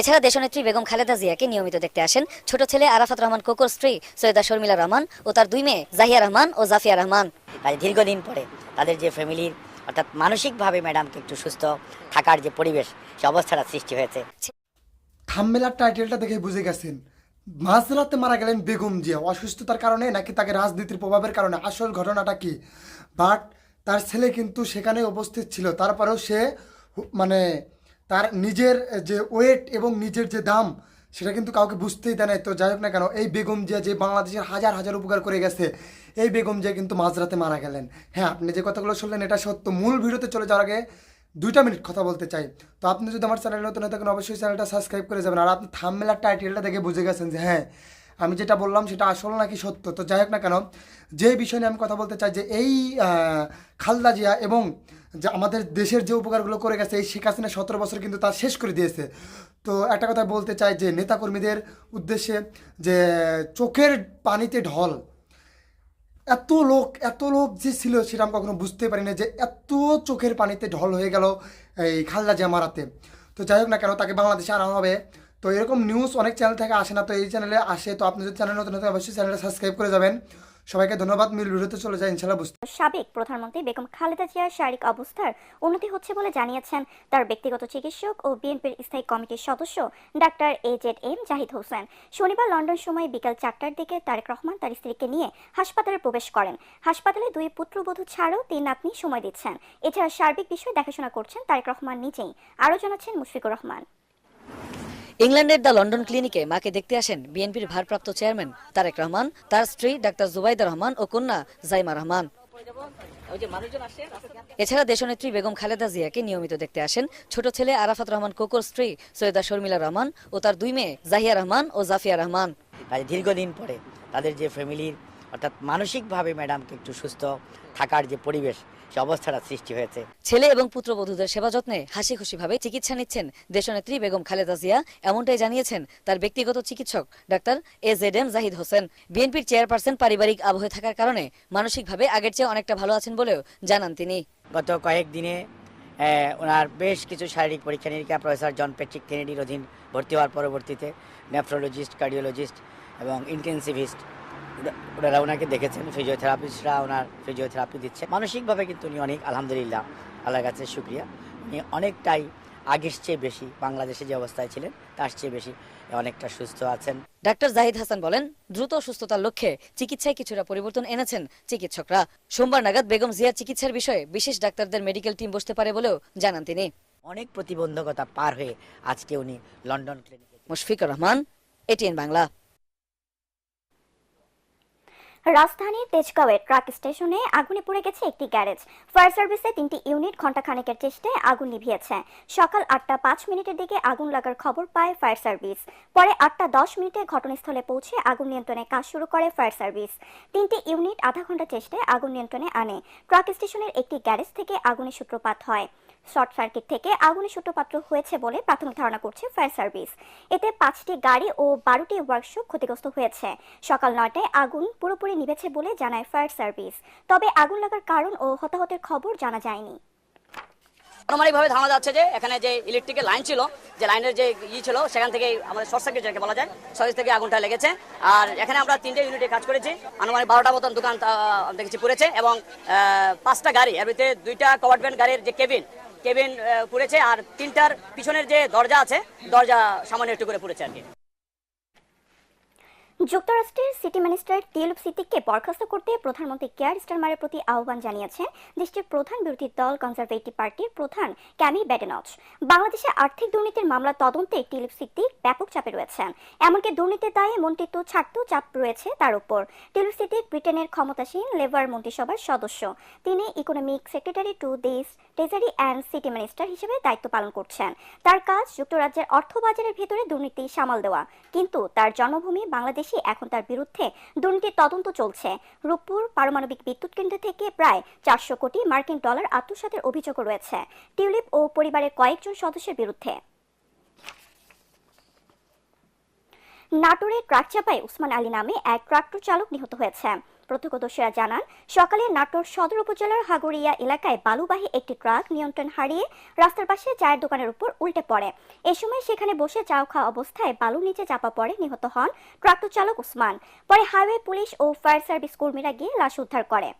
এছাড়া দেশনেত্রী বেগম খালেদা জিয়াকে নিয়মিত দেখতে আসেন ছোট ছেলে আরাফাত রহমান কোকর স্ত্রী সৈয়দা শর্মিলা রহমান ও তার দুই মেয়ে জাহিয়া রহমান ও জাফিয়া রহমান। দীর্ঘদিন পরে তাদের যে ফ্যামিলির অর্থাৎ মানসিকভাবে ম্যাডামকে একটু সুস্থ থাকার যে পরিবেশ সে অবস্থাটা সৃষ্টি হয়েছে। থাম্বেলার টাইটেলটা দেখে বুঝে গেছেন। মাঝরাতে মারা গেলেন বেগম জিয়া। অসুস্থতার কারণে নাকি তাকে রাজনীতির প্রভাবের কারণে? আসল ঘটনাটা কি? বাট তার ছেলে কিন্তু সেখানে উপস্থিত ছিল। তারপরেও সে মানে তার নিজের যে ওয়েট এবং নিজের যে দাম, সেটা কিন্তু কাউকে বুঝতেই দেয় তো যাই হোক না কেন, এই বেগম জিয়া যে বাংলাদেশের হাজার হাজার উপকার করে গেছে, এই বেগম জিয়া কিন্তু মাঝরাতে মারা গেলেন। হ্যাঁ আপনি যে কথাগুলো শুনলেন, এটা সত্য। মূল ভিডিওতে চলে যাওয়ার আগে দুইটা মিনিট কথা বলতে চাই। তো আপনি যদি আমার চ্যানেল নতুন থাকেন, অবশ্যই চ্যানেলটা সাবস্ক্রাইব করে যাবেন। আর আপনি থামমেলার টাইটেলটা দেখে বুঝে গেছেন যে হ্যাঁ আমি যেটা বললাম, সেটা আসল নাকি সত্য? তো যাই হোক না কেন, যে বিষয় নিয়ে আমি কথা বলতে চাই যে, এই খালদা জিয়া এবং যে আমাদের দেশের যে উপকারগুলো করে গেছে, এই শেখ হাসিনা সতেরো বছর কিন্তু তার শেষ করে দিয়েছে। তো একটা কথা বলতে চাই যে নেতাকর্মীদের উদ্দেশ্যে যে চোখের পানিতে ঢল, এত লোক এত লোক যে ছিল সেটা আমি কখনো বুঝতে পারি না যে এত চোখের পানিতে ঢল হয়ে গেল এই খালদা জামারাতে। তো যাই হোক না কেন, তাকে বাংলাদেশে আনা হবে। তো এরকম নিউজ অনেক চ্যানেল থেকে আসে না, তো এই চ্যানেলে আসে। তো আপনি যদি চ্যানেল নতুন অবশ্যই চ্যানেলটা সাবস্ক্রাইব করে যাবেন। সবাইকে ধন্যবাদ মিল ভিডিওতে চলে যায় ইনশাল্লাহ বুঝতে সাবেক প্রধানমন্ত্রী বেগম খালেদা জিয়ার শারীরিক অবস্থার উন্নতি হচ্ছে বলে জানিয়েছেন তার ব্যক্তিগত চিকিৎসক ও বিএনপির স্থায়ী কমিটির সদস্য doctor A Z M Zahid Hossain. শনিবার লন্ডন সময় বিকাল চারটার দিকে তারেক রহমান তার স্ত্রীকে নিয়ে হাসপাতালে প্রবেশ করেন। হাসপাতালে দুই পুত্রবধূ ছাড়াও তিন নাতনি সময় দিচ্ছেন। এছাড়া সার্বিক বিষয় দেখাশোনা করছেন তারেক রহমান নিজেই। আরও জানাচ্ছেন মুশফিকুর রহমান। ইংল্যান্ডের দ্য লন্ডন ক্লিনিকে মাকে দেখতে আসেন বিএনপির ভারপ্রাপ্ত চেয়ারম্যান তারেক রহমান, তার স্ত্রী ডাক্তার জুবাইদা রহমান ও কন্যা জাইমা রহমান। এছাড়া দেশনেত্রী বেগম খালেদা জিয়াকে নিয়মিত দেখতে আসেন ছোট ছেলে আরাফাত রহমান কোকর স্ত্রী সৈয়দা শর্মিলা রহমান ও তার দুই মেয়ে জাহিয়া রহমান ও জাফিয়া রহমান। দীর্ঘদিন পরে তাদের যে ফ্যামিলির অর্থাৎ মানসিকভাবে ম্যাডামকে একটু সুস্থ থাকার যে পরিবেশ সে অবস্থাটা সৃষ্টি হয়েছে। ছেলে এবং পুত্রবধূদের সেবা যত্নে হাসি খুশিভাবে চিকিৎসা নিচ্ছেন দেশনেত্রী বেগম খালেদা জিয়া। এমনটাই জানিয়েছেন তার ব্যক্তিগত চিকিৎসক doctor A Z M Zahid Hossain. বিএনপির চেয়ারপারসন পারিবারিক আবহে থাকার কারণে মানসিকভাবে আগের চেয়ে অনেকটা ভালো আছেন বলেও জানান তিনি। গত কয়েকদিনে ওনার বেশ কিছু শারীরিক পরীক্ষা নিরীক্ষা প্রফেসর জন প্যাট্রিক কেনেডির অধীন ভর্তি হওয়ার পরবর্তীতে নেফ্রোলজিস্ট কার্ডিওলজিস্ট এবং ইন্টেন্সিভিস্ট ওনারা ওনাকে দেখেছেন ফিজিওথেরাপিস্টরা ওনার ফিজিওথেরাপি দিচ্ছে। মানসিকভাবে কিন্তু উনি অনেক আলহামদুলিল্লাহ আল্লাহর কাছে শুক্রিয়া। উনি অনেকটাই আগের চেয়ে বেশি বাংলাদেশে যে অবস্থায় ছিলেন তার চেয়ে বেশি অনেকটা সুস্থ আছেন। ডাক্তার জাহিদ হাসান বলেন দ্রুত সুস্থতার লক্ষ্যে চিকিৎসায় কিছুটা পরিবর্তন এনেছেন চিকিৎসকরা। সোমবার নাগাদ বেগম জিয়ার চিকিৎসার বিষয়ে বিশেষ ডাক্তারদের মেডিকেল টিম বসতে পারে বলেও জানান তিনি। অনেক প্রতিবন্ধকতা পার হয়ে আজকে উনি লন্ডন ক্লিনিকে মুশফিকুর রহমান এটিএন বাংলা রাজধানীর তেজগাঁওয়ের ট্রাক স্টেশনে আগুনে পুড়ে গেছে একটি গ্যারেজ। ফায়ার সার্ভিসে তিনটি ইউনিট ঘণ্টাখানেকের চেষ্টায় আগুন নিভিয়েছে। সকাল আটটা পাঁচ মিনিটের দিকে আগুন লাগার খবর পায় ফায়ার সার্ভিস। পরে আটটা দশ মিনিটে ঘটনাস্থলে পৌঁছে আগুন নিয়ন্ত্রণে কাজ শুরু করে ফায়ার সার্ভিস। তিনটি ইউনিট আধা ঘণ্টা চেষ্টায় আগুন নিয়ন্ত্রণে আনে। ট্রাক স্টেশনের একটি গ্যারেজ থেকে আগুনের সূত্রপাত হয়। শর্ট সার্কিট থেকে আগুনের সূত্রপাত হয়েছে বলে প্রাথমিক ধারণা করছে ফায়ার সার্ভিস। এতে পাঁচটি গাড়ি ও বারোটি ওয়ার্কশপ ক্ষতিগ্রস্ত হয়েছে। সকাল নয়টায় আগুন পুরোপুরি নিভেছে বলে জানায় ফায়ার সার্ভিস। তবে আগুন লাগার কারণ ও হতাহতের খবর জানা যায়নি। আনুমানিকভাবে ধারণা যাচ্ছে যে এখানে যে ইলেকট্রিকের লাইন ছিল, যে লাইনের যে ই ছিল, সেখান থেকে আমাদের শর্ট সার্কিট যেটাকে বলা যায় শর্ট থেকে আগুনটা লেগেছে। আর এখানে আমরা তিনটে ইউনিটে কাজ করেছি। আনুমানিক বারোটা মতন দোকান দেখেছি পুড়েছে এবং পাঁচটা গাড়ি, এর ভিতরে দুইটা কভার্টমেন্ট গাড়ির যে কেবিন কেবিন পুড়েছে আর তিনটার পিছনের যে দরজা আছে, দরজা সামান্য একটু করে পুড়েছে আর কি। যুক্তরাষ্ট্রের সিটি মিনিস্টার তিলুপ সিদ্দিককে বরখাস্ত করতে প্রধানমন্ত্রী কেয়ার স্টারমারের প্রতি আহ্বান জানিয়েছেন দেশটির প্রধান বিরোধী দল কনজারভেটিভ পার্টির প্রধান ক্যামি ব্যাডেনচ বাংলাদেশে আর্থিক দুর্নীতির মামলা তদন্তে টিলুপ সিদ্দিক ব্যাপক চাপে রয়েছেন। এমনকি দুর্নীতির দায়ে মন্ত্রিত্ব ছাড়তেও চাপ রয়েছে তার উপর। টিলুপ সিদ্দিক ব্রিটেনের ক্ষমতাসীন লেবার মন্ত্রিসভার সদস্য। তিনি ইকোনমিক সেক্রেটারি টু দেশ ট্রেজারি অ্যান্ড সিটি মিনিস্টার হিসেবে দায়িত্ব পালন করছেন। তার কাজ যুক্তরাজ্যের অর্থবাজারের ভেতরে দুর্নীতি সামাল দেওয়া। কিন্তু তার জন্মভূমি বাংলাদেশে এখন তার বিরুদ্ধে দুর্নীতির তদন্ত চলছে। রূপপুর পারমাণবিক বিদ্যুৎ কেন্দ্র থেকে প্রায় চারশো কোটি মার্কিন ডলার আত্মসাতের অভিযোগ রয়েছে। টিউলিপ ও পরিবারের কয়েকজন সদস্যের বিরুদ্ধে। নাটোরে ট্রাক চাপায় উসমান আলী নামে এক ট্রাক্টর চালক নিহত হয়েছে প্রত্যক্ষদর্শীরা জানান, সকালে নাটোর সদর উপজেলার হাগুরিয়া এলাকায় বালুবাহী একটি ট্রাক নিয়ন্ত্রণ হারিয়ে রাস্তার পাশে চায়ের দোকানের উপর উল্টে পড়ে। এ সময় সেখানে বসে চাও খাওয়া অবস্থায় বালু নিচে চাপা পড়ে নিহত হন ট্রাক্টর চালক উসমান। পরে হাইওয়ে পুলিশ ও ফায়ার সার্ভিস কর্মীরা গিয়ে লাশ উদ্ধার করে।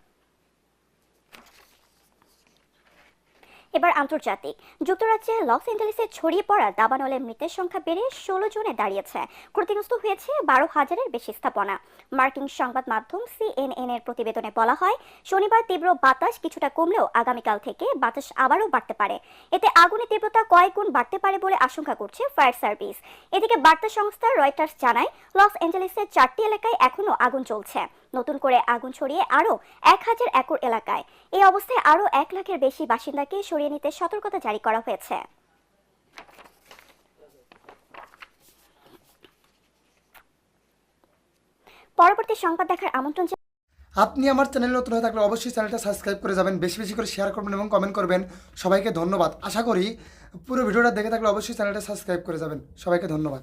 এবার আন্তর্জাতিক। যুক্তরাজ্যের লস এঞ্জেলেসে ছড়িয়ে পড়া দাবানলের মৃতের সংখ্যা বেড়ে ষোলো জনে দাঁড়িয়েছে। ক্ষতিগ্রস্ত হয়েছে বারো হাজারের বেশি স্থাপনা। মার্কিন সংবাদ মাধ্যম সিএনএন এর প্রতিবেদনে বলা হয়, শনিবার তীব্র বাতাস কিছুটা কমলেও আগামীকাল থেকে বাতাস আবারও বাড়তে পারে। এতে আগুনের তীব্রতা কয়েক গুণ বাড়তে পারে বলে আশঙ্কা করছে ফায়ার সার্ভিস। এদিকে বার্তা সংস্থা রয়টার্স জানায়, লস এঞ্জেলেসের চারটি এলাকায় এখনও আগুন চলছে নতুন করে আগুন ছড়িয়ে আরও এক হাজার একর এলাকায়। এই অবস্থায় আরও এক লাখের বেশি বাসিন্দাকে সরিয়ে নিতে সতর্কতা জারি করা হয়েছে। পরবর্তী সংবাদ দেখার আমন্ত্রণ আপনি আমার চ্যানেলে নতুন হয়ে থাকলে অবশ্যই চ্যানেলটা সাবস্ক্রাইব করে যাবেন, বেশি বেশি করে শেয়ার করবেন এবং কমেন্ট করবেন। সবাইকে ধন্যবাদ। আশা করি পুরো ভিডিওটা দেখে থাকলে অবশ্যই চ্যানেলটা সাবস্ক্রাইব করে যাবেন। সবাইকে ধন্যবাদ।